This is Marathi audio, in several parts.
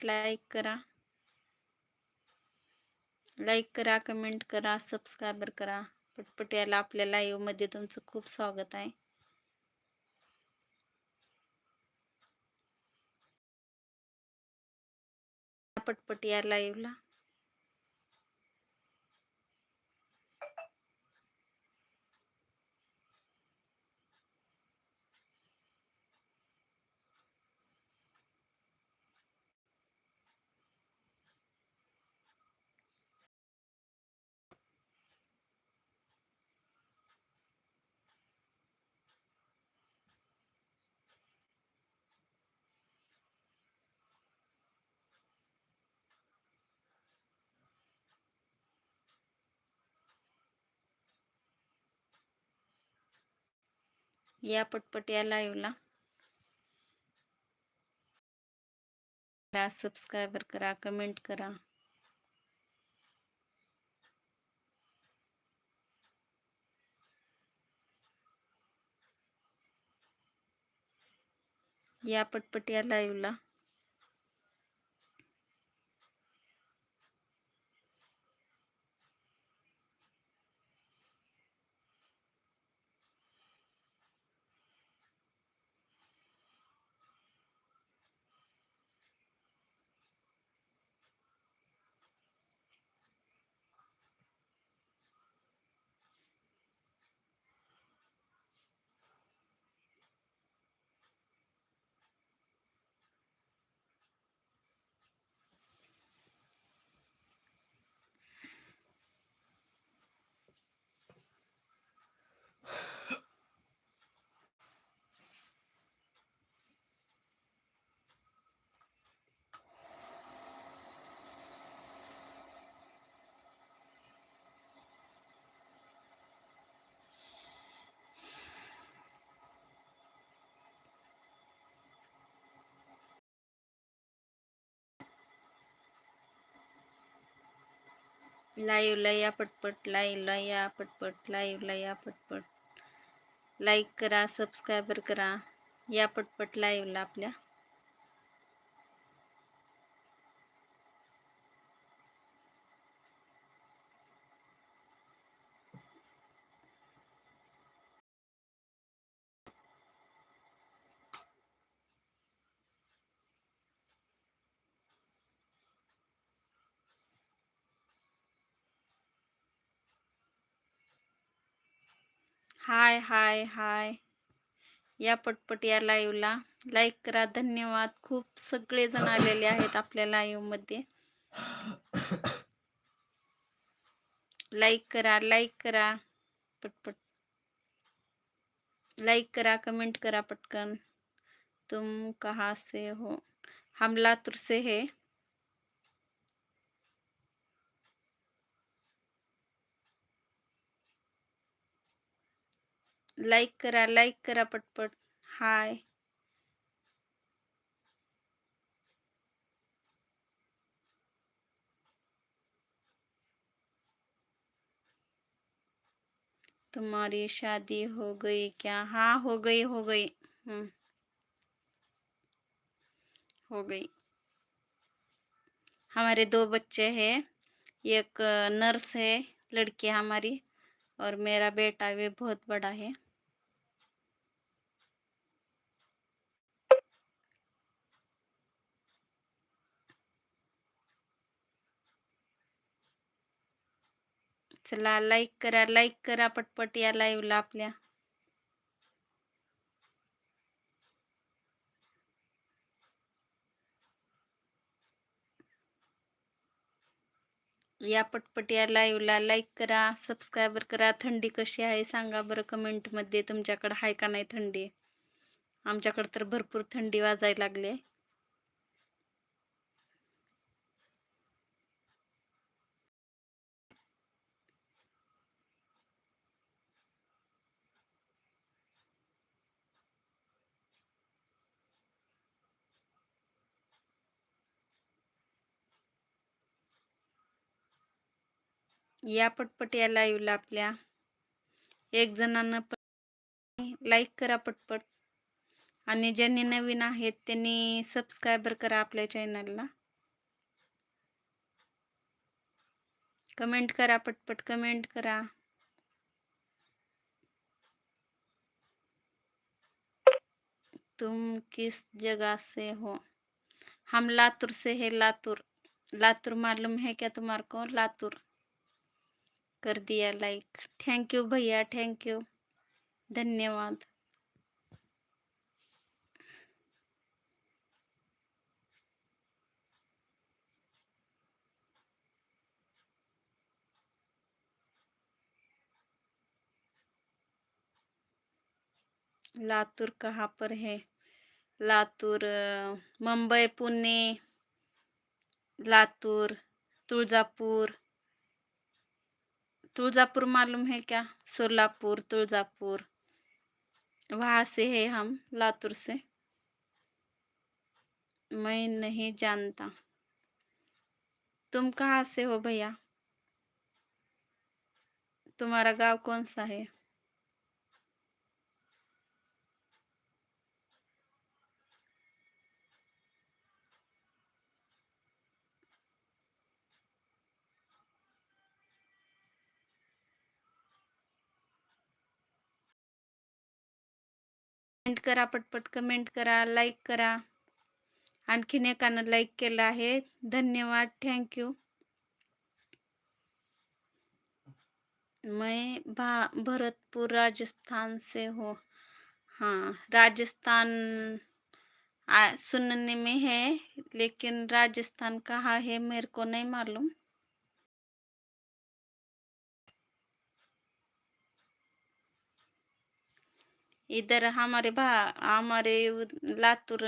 लाईक करा. लाईक करा कमेंट करा सबस्क्रायबर करा. पटपट याला आपल्या लाईव्हमध्ये तुमचं खूप स्वागत आहे. पटपट या लाईव्हला या पटपट या लाईव्हला सबस्क्रायबर करा कमेंट करा. या पटपट या लाईव्हला लाईव्हला या पटपट लाईव्हला या पटपट लाईव्हला या पटपट. लाईक करा सबस्क्रायबर करा. या पटपट लाईव्हला आपल्या. हाय हाय हाय. या पटपट या लाईव्हला लाईक करा. धन्यवाद. खूप सगळेजण आलेले आहेत आपल्या लाईव्हमध्ये लाईक करा लाईक करा. पटपट. लाईक करा कमेंट करा पटकन. तुम कहाँ से हो? हम लातूर से है. लाईक करा लाईक करा पटपट. हाय तुम्हारी शादी हो गई क्या? हाँ हो गई हो गई. हम्म. हो गई. हमारे दो बच्चे हैं. एक नर्स है, लड़की हमारी और मेरा बेटा भी बहुत बड़ा है। चला लाईक करा लाईक करा पटपट या लाईव्हला आपल्या. या पटपट या लाईव्हला लाईक करा सबस्क्रायबर करा. थंडी कशी आहे सांगा बरं कमेंटमध्ये तुमच्याकडं आहे का नाही थंडी? आमच्याकडं तर भरपूर थंडी वाजायला लागली आहे. या पटपट या लाईव्हला आपल्या एक जणांना पण लाईक करा पटपट. आणि ज्यांनी नवीन आहेत त्यांनी सबस्क्रायबर करा आपल्या चॅनलला कमेंट करा पटपट कमेंट करा. तुम किस जगह से हो? हम लातूर से है लातूर. लातूर मालूम है क्या तुम्हारे को? लातूर. कर दिया लाइक थैंक यू भैया थैंक यू धन्यवाद। लातूर कहाँ पर है? लातूर मुंबई, पुणे, लातूर, तुळजापूर। तुळजापुर मालूम है क्या? सोलापुर तुलजापुर वहाँ से है हम, लातूर से। मैं नहीं जानता। तुम कहाँ से हो भैया? तुम्हारा गाँव कौन सा है? कमेंट करा पटपट कमेंट करा लाईक करा. आणखीन एकानं लाईक केलं आहे. धन्यवाद. थँक्यू मैं भा भरतपुर राजस्थान से हो. हाँ राजस्थान आ, सुनने में है लेकिन राजस्थान कहाँ है मेरे को नहीं मालूम. इधर हमारे भा, हमारे लातूर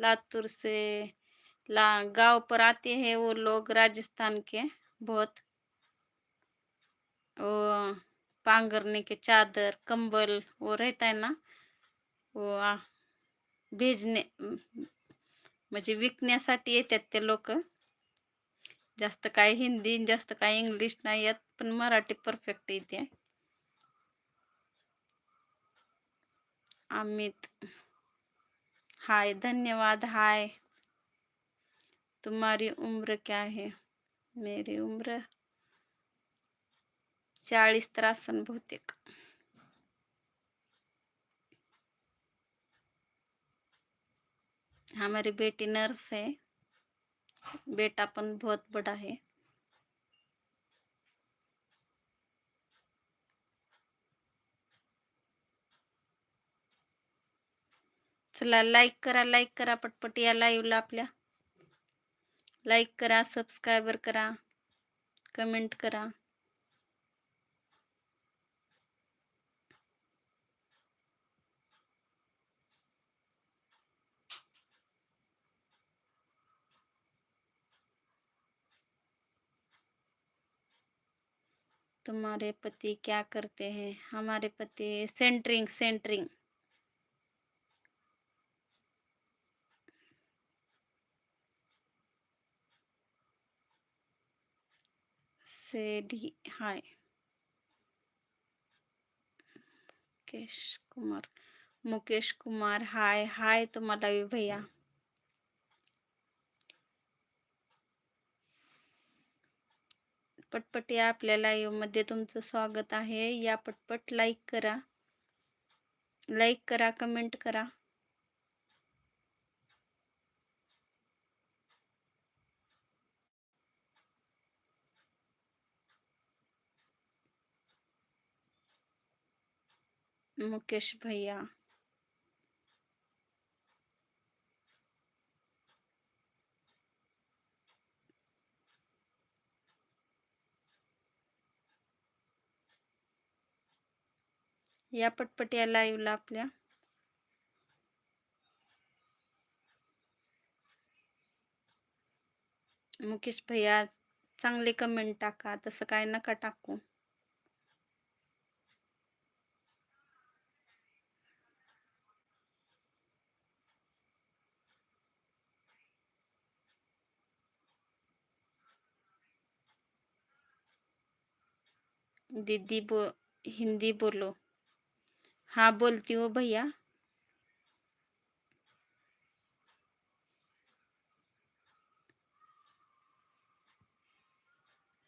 लातूर से ला, गाँव पर आते हैं वो लोग राजस्थान के बहुत। वो पांगरने के चादर, कंबल वो रहता है ना, वो भेजणे म्हणजे विकण्यासाठी येतात ते लोक. जास्त काय हिंदी, जास्त काय इंग्लिश नाही येत, पण मराठी परफेक्ट येते. अमित। हाय, धन्यवाद, हाय। तुम्हारी उम्र क्या है? मेरी उम्र चाळीस तर असन बहुतेक हमारी बेटी नर्स है। बेटा पण बहुत बड़ा है। चला लाईक करा लाईक करा, पटपट या लाईव्हला लाईक करा सबस्क्रायबर करा कमेंट करा. तुम्हारे पति क्या करते हैं? हमारे पति centering centering सेडी hi Mukesh Kumar. Mukesh Kumar hi hi तुम्हाला भैया. पटपट या आपल्या लाईव्हमध्ये तुमचं स्वागत आहे. या पटपट लाईक करा. लाईक करा कमेंट करा. मुकेश भैया. या पटपट या लाईव्हला आपल्या. मुकेश भैया चांगले कमेंट टाका. तसं काय नका टाकू. दीदी बो हिंदी बोलो. हाँ बोलती हो भैया.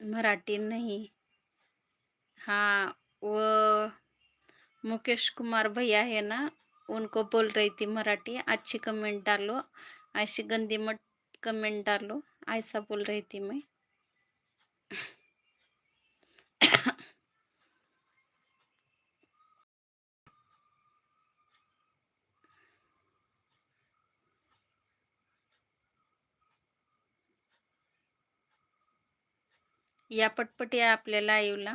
मराठी नहीं. हाँ वो मुकेश कुमार भैया है ना उनको बोल रही थी मराठी. अच्छी कमेंट डालो. ऐसी गंदी मत कमेंट डालो. ऐसा बोल रही थी मैं. या पटपट या आपल्या लाईव्हला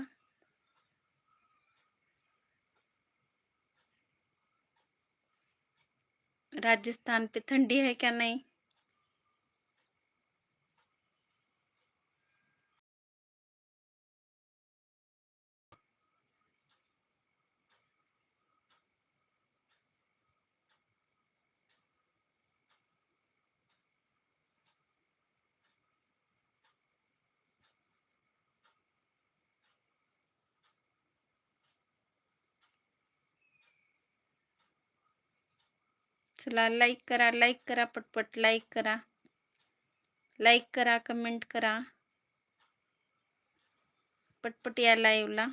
राजस्थान पे थंडी है क्या नहीं? चला लाईक करा लाईक करा पटपट लाईक करा. लाईक करा कमेंट करा. पटपट या लाईव्हला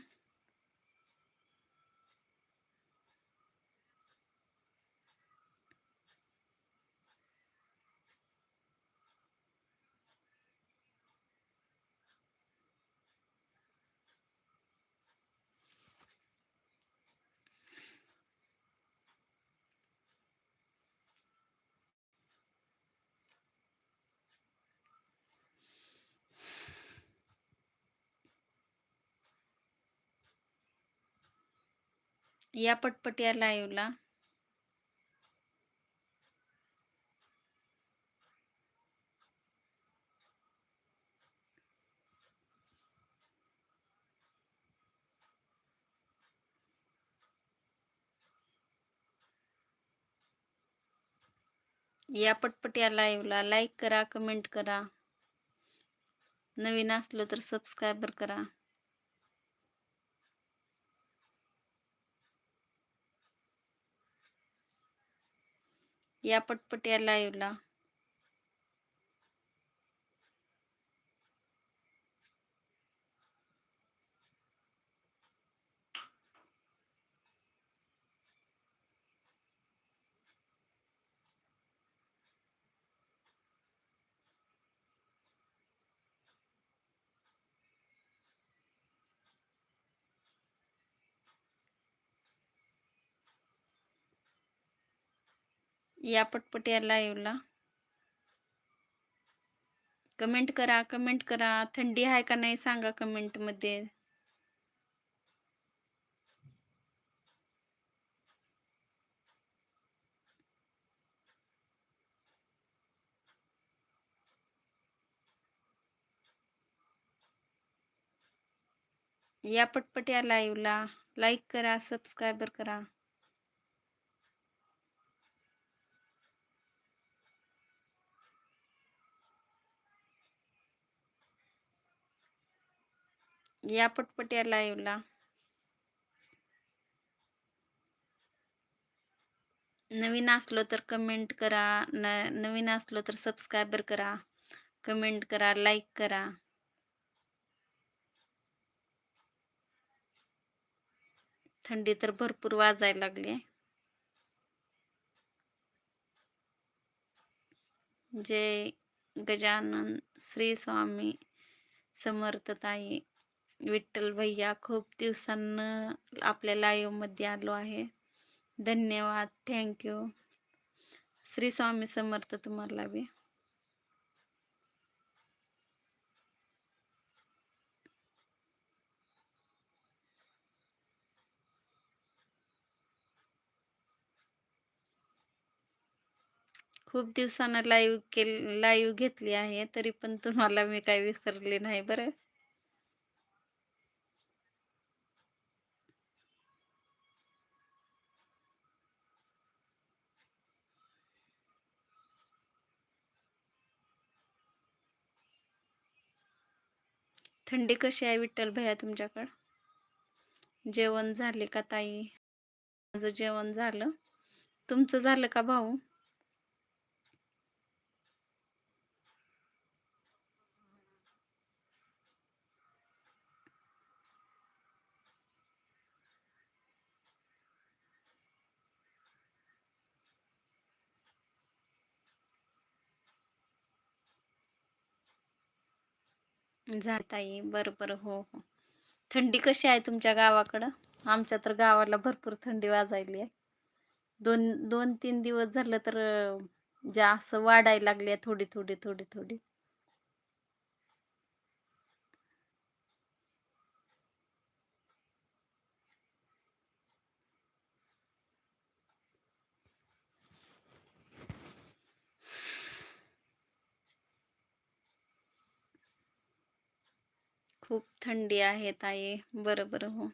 या पटपट या लाईव्हला या पटपट या लाईव्हला लाईक करा कमेंट करा. नवीन असलो तर सबस्क्रायबर करा. या पटपट या लाईव्हला या पटपट या लाईव्हला कमेंट करा कमेंट करा. थंडी आहे का नाही सांगा कमेंटमध्ये या पटपट या लाईव्हला लाईक करा सबस्क्रायबर करा. या पटपट या लाईव्हला नवीन असलो तर कमेंट करा न नवीन असलो तर सबस्क्रायबर करा कमेंट करा लाईक करा. थंडी तर भरपूर वाजायला लागली जय गजानन श्री स्वामी समर्थताई विठ्ठल भैया खूप दिवसांना आपल्या लाईव्हमध्ये आलो आहे. धन्यवाद. थँक्यू श्री स्वामी समर्थ तुम्हाला बी. खूप दिवसानं लाईव्ह केल लाईव्ह घेतली आहे तरी पण तुम्हाला मी काही विसरले नाही बरं. थंडी कशी आहे विठ्ठल भैया तुमच्याकडं? जेवण झाले का ताई? माझं जेवण झालं. तुमचं झालं का भाऊ? जाता ताई बरं बरं हो हो. थंडी कशी आहे तुमच्या गावाकडं? आमच्या तर गावाला भरपूर थंडी वाजायली आहे. दोन दोन तीन दिवस झालं तर जे जास्त वाढायला लागली आहे थोडी थोडी थोडी थोडी. खूप थंडी आहे ताई. बरं बरं हो.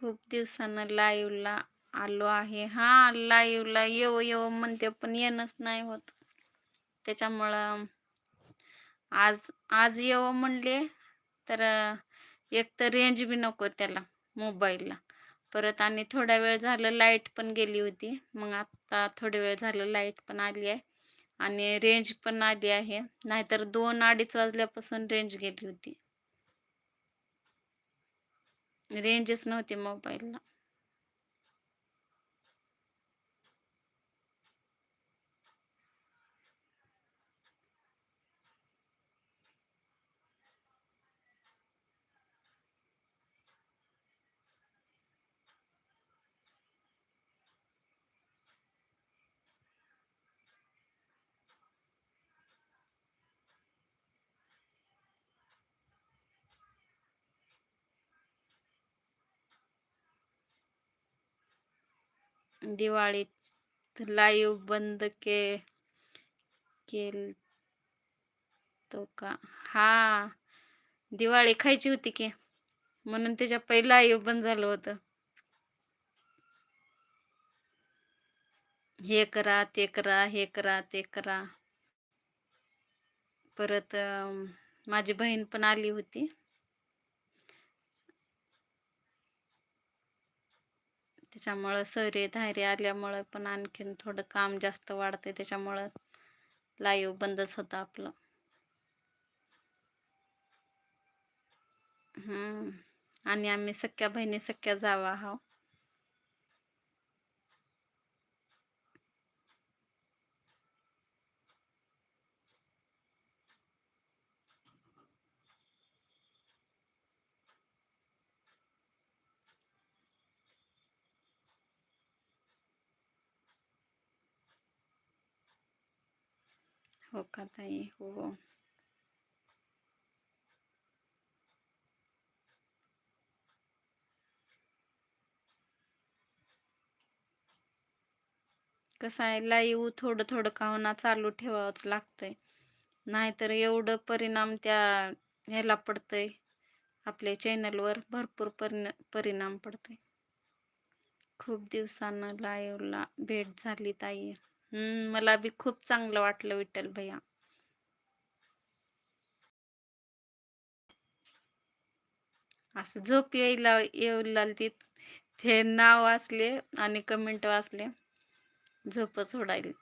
खूप दिवसानं लाईव्हला आलो आहे. हा लाईव्हला येव येव म्हणते पण येणंच नाही होत. त्याच्यामुळं आज आज येव म्हणले तर एक तर रेंज बी नको त्याला मोबाईलला परत आणि थोडा वेळ झालं लाइट पण गेली होती. मग आता थोडा वेळ झालं लाइट पण आली आहे. आणि रेंज पण आली आहे. नाहीतर दोन अडीच वाजल्यापासून रेंज गेली होती. रेंजच नव्हती मोबाईलला दिवाळीत लाईव्ह बंद के केल तो का? हा दिवाळी खायची होती की. म्हणून त्याच्या पहिला लाईव्ह बंद झालं होतं. हे करा ते करा हे करा ते करा. परत माझी बहीण पण आली होती. त्याच्यामुळं सोयरे धायरे आल्यामुळं पण आणखीन थोडं काम जास्त वाढते त्याच्यामुळं लाईव्ह बंदच होतं आपलं. हम्म. आणि आम्ही सख्या बहिणी सख्या जावा हा हो का ताई हो कसं आहे लाईव्ह थोडं थोडं कावना चालू ठेवावंच लागतंय. नाहीतर एवढं परिणाम त्या ह्याला पडतंय आपल्या चॅनलवर भरपूर परिणा परिणाम पडतंय. खूप दिवसानं लाईव्हला भेट झाली ताई. हम्म मला बी खूप चांगलं वाटलं विठ्ठल भैया. असं झोप येईला येऊ लागली ते नाव वाचले आणि कमेंट वाचले. झोपच उडायली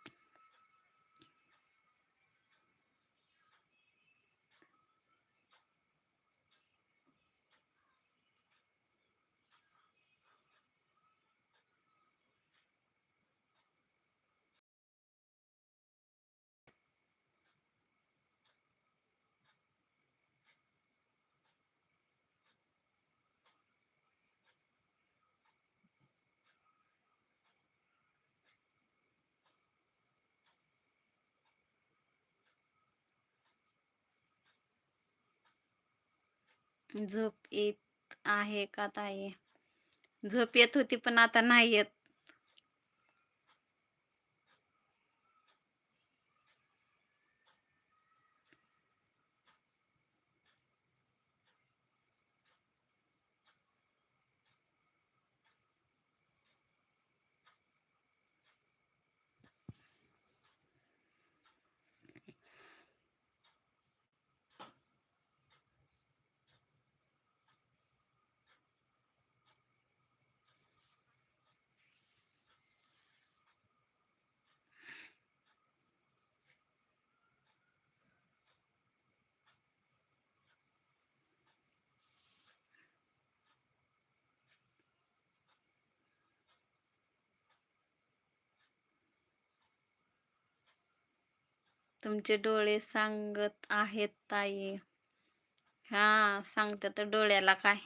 झोप येत आहे का ताई? झोप येत होती पण आता नाही येत. तुमचे डोळे सांगत आहेत ताई. हां सांगते तर डोळ्याला काय?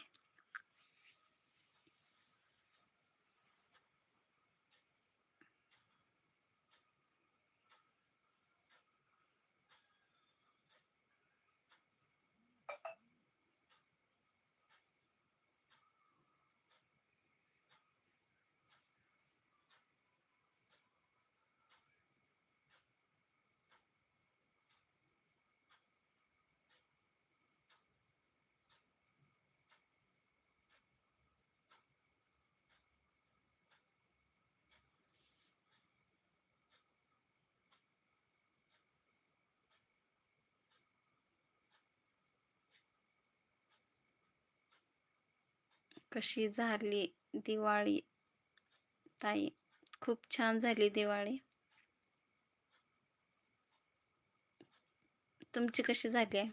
कशी झाली दिवाळी? ताई खूप छान झाली दिवाळी. तुमची कशी झाली आहे?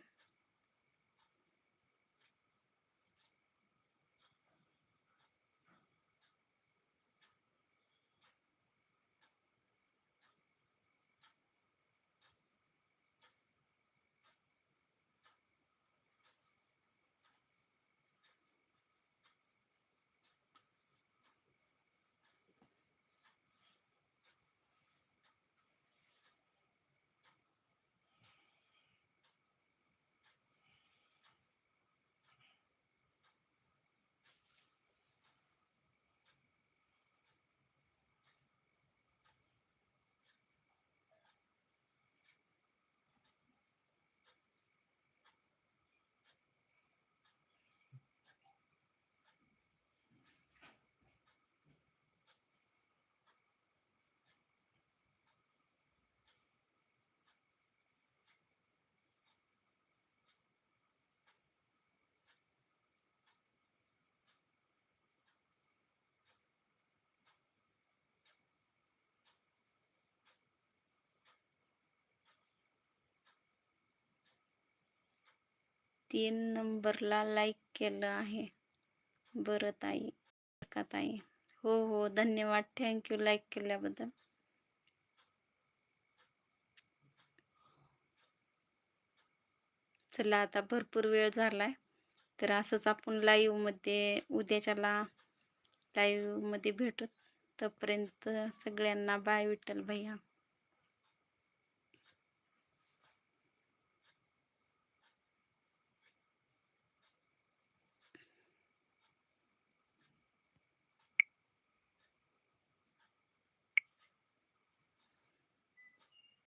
तीन नंबरला लाईक केलं आहे. बरं ताई का ताई. हो हो धन्यवाद. थँक्यू लाईक केल्याबद्दल. चला आता भरपूर वेळ झालाय. तर असंच आपण लाईव्हमध्ये उद्याच्याला लाईव्हमध्ये भेटू. तोपर्यंत सगळ्यांना बाय विठ्ठल भैया.